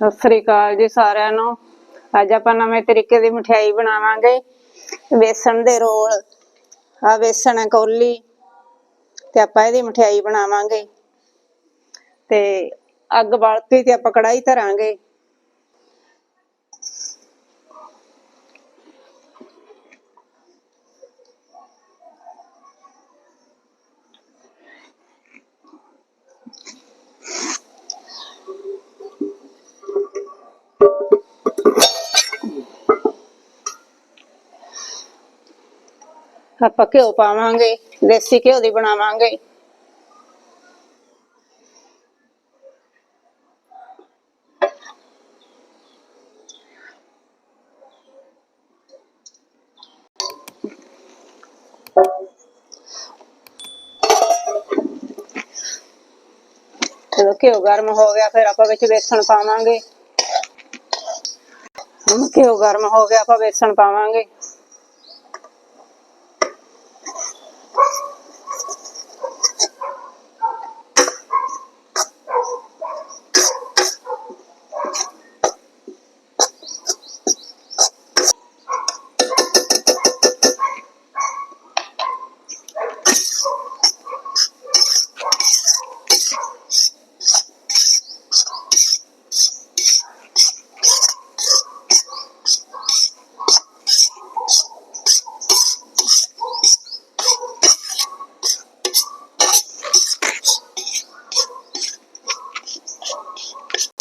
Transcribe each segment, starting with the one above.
ਸਤਿ ਸ੍ਰੀ ਅਕਾਲ ਜੀ ਸਾਰਿਆਂ ਨੂੰ। ਅੱਜ ਆਪਾਂ ਨਵੇਂ ਤਰੀਕੇ ਦੀ ਮਠਿਆਈ ਬਣਾਵਾਂਗੇ। ਵੇਸਣ ਦੇ ਰੋਲ, ਆ ਵੇਸਣ ਹੈ ਕੌਲੀ ਤੇ ਆਪਾਂ ਇਹਦੀ ਮਠਿਆਈ ਬਣਾਵਾਂਗੇ। ਤੇ ਅੱਗ ਬਾਲਤੀ ਤੇ ਆਪਾਂ ਕੜਾਈ ਧਰਾਂਗੇ। ਆਪਾਂ ਘਿਓ ਪਾਵਾਂਗੇ, ਦੇਸੀ ਘਿਓ ਦੀ ਬਣਾਵਾਂਗੇ। ਜਦੋਂ ਘਿਓ ਗਰਮ ਹੋ ਗਿਆ, ਫਿਰ ਆਪਾਂ ਵਿੱਚ ਬੇਸਣ ਪਾਵਾਂਗੇ। ਹੁਣ ਘਿਓ ਗਰਮ ਹੋ ਗਿਆ, ਆਪਾਂ ਬੇਸਣ ਪਾਵਾਂਗੇ।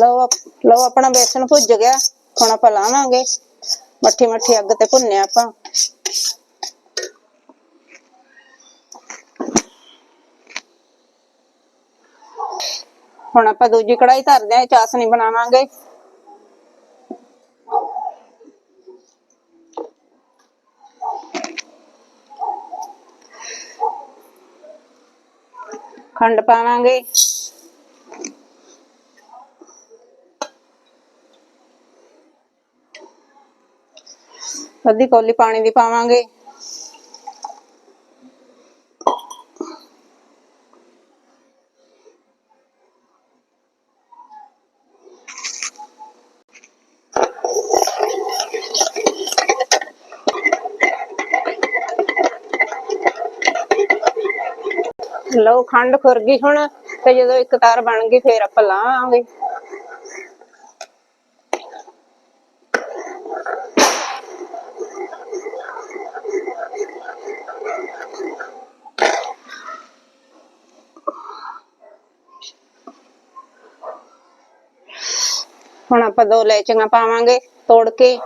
ਲਓ ਆਪ- ਲਓ ਆਪਣਾ ਬੇਸਣ ਭੁੱਜ ਗਿਆ, ਹੁਣ ਆਪਾਂ ਲਾਵਾਂਗੇ। ਮੱਠੀ ਮੱਠੀ ਅੱਗ ਤੇ ਭੁੰਨਿਆ ਆਪਾਂ। ਹੁਣ ਆਪਾਂ ਦੂਜੀ ਕੜਾਈ ਧਰਦੇ ਆ ਚਾਸਣੀ ਬਣਾਵਾਂਗੇ। ਖੰਡ ਪਾਵਾਂਗੇ। ਅੱਧੀ ਕੌਲੀ ਪਾਣੀ ਦੀ ਪਾਵਾਂਗੇ। ਲਓ ਖੰਡ ਖੁਰ ਗਈ ਹੁਣ ਤੇ ਜਦੋਂ ਇੱਕ ਤਾਰ ਬਣ ਗਈ ਫੇਰ ਆਪਾਂ ਲਾਵਾਂਗੇ ਹੁਣ ਆਪਾਂ ਦੋ ਲੈਚੀਆਂ ਪਾਵਾਂਗੇ, ਤੋੜ ਕੇ।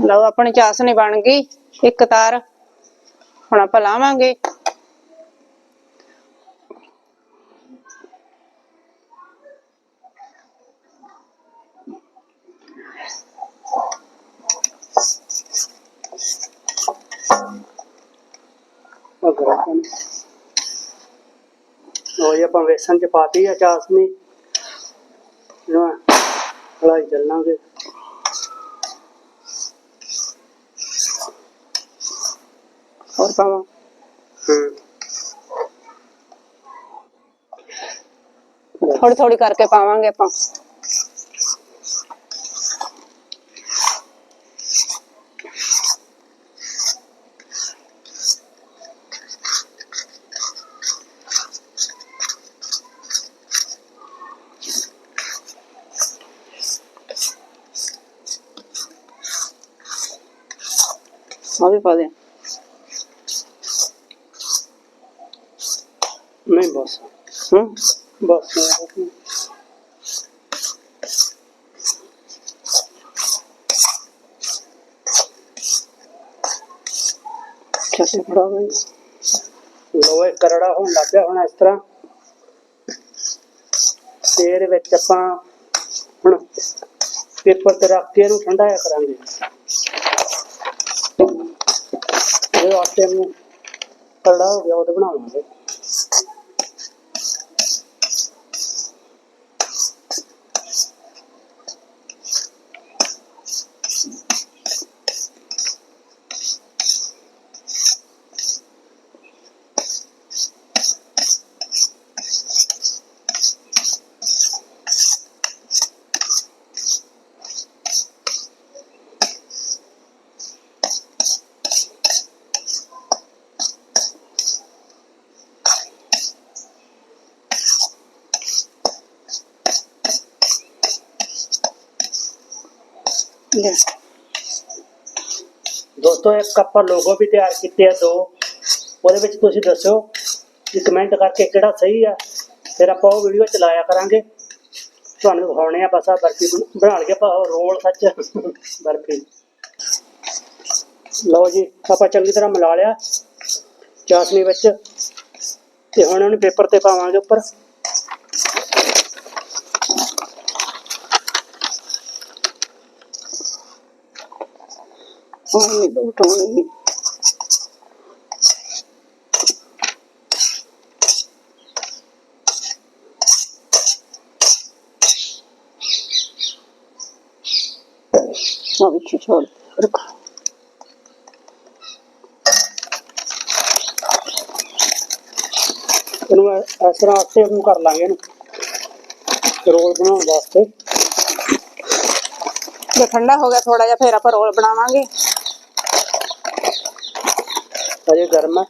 ਲਓ, ਆਪਣੀ ਚਾਸਣੀ ਬਣ ਗਈ, ਇੱਕ ਤਾਰ। ਹੁਣ ਆਪਾਂ ਲਾਵਾਂਗੇ। ਲੋ ਜੀ ਆਪਾਂ ਵੇਸਣ ਚ ਪਾਤੀ ਆ ਚਾਸਨੀ ਨਾ। ਹਲਾਈ ਚੱਲਾਂਗੇ ਹੋਰ ਪਾਵਾਂ ਹੂੰ। ਥੋੜੀ ਥੋੜੀ ਕਰਕੇ ਪਾਵਾਂਗੇ ਆਪਾਂ। ਆ ਵੀ ਪਾ ਦੇ। ਨਹੀਂ ਬਸ। ਹੂੰ। ਬਸ ਛੱਡੇ ਫੜਾ ਗਈ ਲੋ ਇਹ ਕਰੜਾ ਹੋਣ ਲੱਗ ਪਿਆ ਹੁਣ ਇਸ ਤਰ੍ਹਾਂ। ਤੇ ਇਹਦੇ ਵਿੱਚ ਆਪਾਂ ਹੁਣ ਪੇਪਰ ਤੇ ਰੱਖ ਕੇ ਇਹਨੂੰ ਠੰਡਾਇਆ ਕਰਾਂਗੇ। ਇਹ ਆਟੇ ਨੂੰ ਕਰੜਾ ਹੋ ਗਿਆ ਉਹਦੇ ਬਣਾਵਾਂਗੇ। ਲੈ। ਦੋਸਤੋ, ਇੱਕ ਆਪਾਂ ਲੋਗੋ ਵੀ ਤਿਆਰ ਕੀਤੇ ਆ, ਦੋ। ਉਹਦੇ ਵਿੱਚ ਤੁਸੀਂ ਦੱਸਿਓ ਕਿ ਕਮੈਂਟ ਕਰਕੇ ਕਿਹੜਾ ਸਹੀ ਆ। ਫਿਰ ਆਪਾਂ ਉਹ ਵੀਡੀਓ ਚਲਾਇਆ ਕਰਾਂਗੇ। ਤੁਹਾਨੂੰ ਦਿਖਾਉਣੇ ਆ ਬਸ ਆ ਬਰਫੀ ਬਣ- ਬਣਾ ਲਈਏ ਆਪਾਂ ਉਹ ਰੋਲ ਸੱਚ। ਬਰਫੀ। ਲਓ ਜੀ, ਆਪਾਂ ਚੰਗੀ ਤਰ੍ਹਾਂ ਮਿਲਾ ਲਿਆ ਚਾਸ਼ਨੀ ਵਿੱਚ। ਤੇ ਹੁਣ ਉਹਨੂੰ ਪੇਪਰ ਤੇ ਪਾਵਾਂਗੇ ਉੱਪਰ। ਉਹ ਨਹੀਂ ਲੋਟਾਉਣੀ ਉਹ ਵਿੱਚ ਛੋੜ ਰੱਖ ਇਹਨੂੰ ਇਸ ਤਰ੍ਹਾਂ ਆਸਤੇ ਨੂੰ ਕਰ ਲਾਂਗੇ ਇਹਨੂੰ ਰੋਲ ਬਣਾਉਣ ਵਾਸਤੇ ਜੇ ਠੰਡਾ ਹੋ ਗਿਆ ਥੋੜਾ ਜਿਹਾ ਫੇਰ ਆਪਾਂ ਰੋਲ ਬਣਾਵਾਂਗੇ ਅਜੇ ਗਰਮ ਹੈ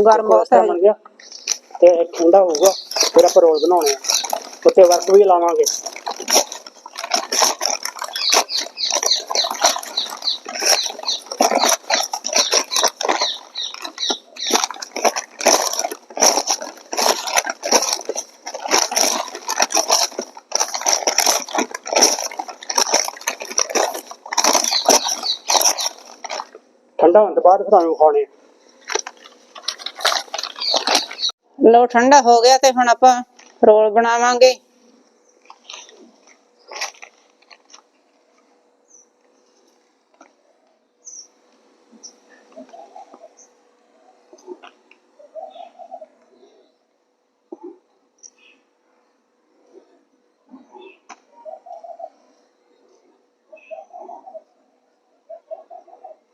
ਗਰਮ ਬਹੁਤ ਹੈ ਬਣ ਗਿਆ ਤੇ ਇਹ ਠੰਡਾ ਹੋਊਗਾ ਫਿਰ ਆਪਾਂ ਰੋਲ ਬਣਾਉਣੇ ਆ ਉੱਤੇ ਵਰਕ ਵੀ ਲਾਵਾਂਗੇ ਠੰਡਾ ਹੋਣ ਤੋਂ ਬਾਅਦ ਫਿਰ ਤੁਹਾਨੂੰ ਵਿਖਾਉਣੇ ਲੋ ਠੰਡਾ ਹੋ ਗਿਆ ਤੇ ਹੁਣ ਆਪਾਂ ਰੋਲ ਬਣਾਵਾਂਗੇ।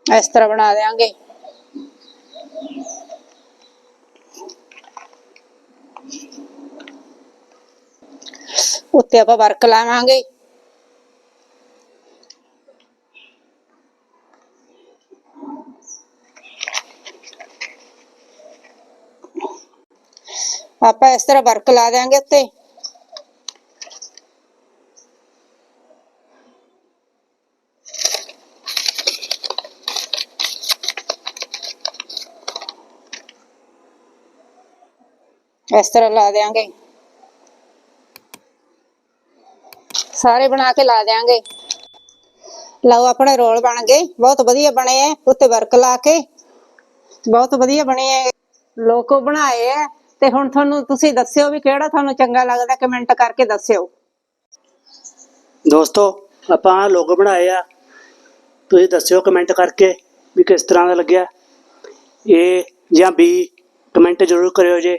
ਇਸ ਤਰ੍ਹਾਂ ਬਣਾ ਦੇਾਂਗੇ ਉੱਤੇ ਆਪਾਂ ਵਰਕ ਲਾਵਾਂਗੇ। ਆਪਾਂ ਇਸ ਤਰ੍ਹਾਂ ਵਰਕ ਲਾ ਦੇਾਂਗੇ ਉੱਤੇ। ਇਸ ਤਰ੍ਹਾਂ ਲਾ ਦੇਾਂਗੇ ਸਾਰੇ ਬਣਾ ਕੇ ਲਾ ਦੇਾਂਗੇ ਲਓ, ਆਪਣੇ ਰੋਲ ਬਣ ਗਏ। ਬਹੁਤ ਵਧੀਆ ਬਣੇ ਐ। ਉੱਤੇ ਵਰਕ ਲਾ ਕੇ। ਬਹੁਤ ਵਧੀਆ ਬਣੇ ਐ। ਲੋਕੋ ਬਣਾਏ ਐ। ਤੇ ਹੁਣ ਤੁਹਾਨੂੰ ਤੁਸੀਂ ਦੱਸਿਓ ਵੀ ਕਿਹੜਾ ਤੁਹਾਨੂੰ ਚੰਗਾ ਲੱਗਦਾ, ਕਮੈਂਟ ਕਰਕੇ ਦੱਸਿਓ। ਦੋਸਤੋ, ਆਪਾਂ ਆਹ ਲੋਗੋ ਬਣਾਏ ਆ। ਤੁਸੀਂ ਦੱਸਿਓ ਕਮੈਂਟ ਕਰਕੇ ਵੀ ਕਿਸ ਤਰ੍ਹਾਂ ਦਾ ਲੱਗਿਆ। ਏ ਜਾਂ ਬੀ ਕਮੈਂਟ ਜ਼ਰੂਰ ਕਰਿਓ ਜੇ।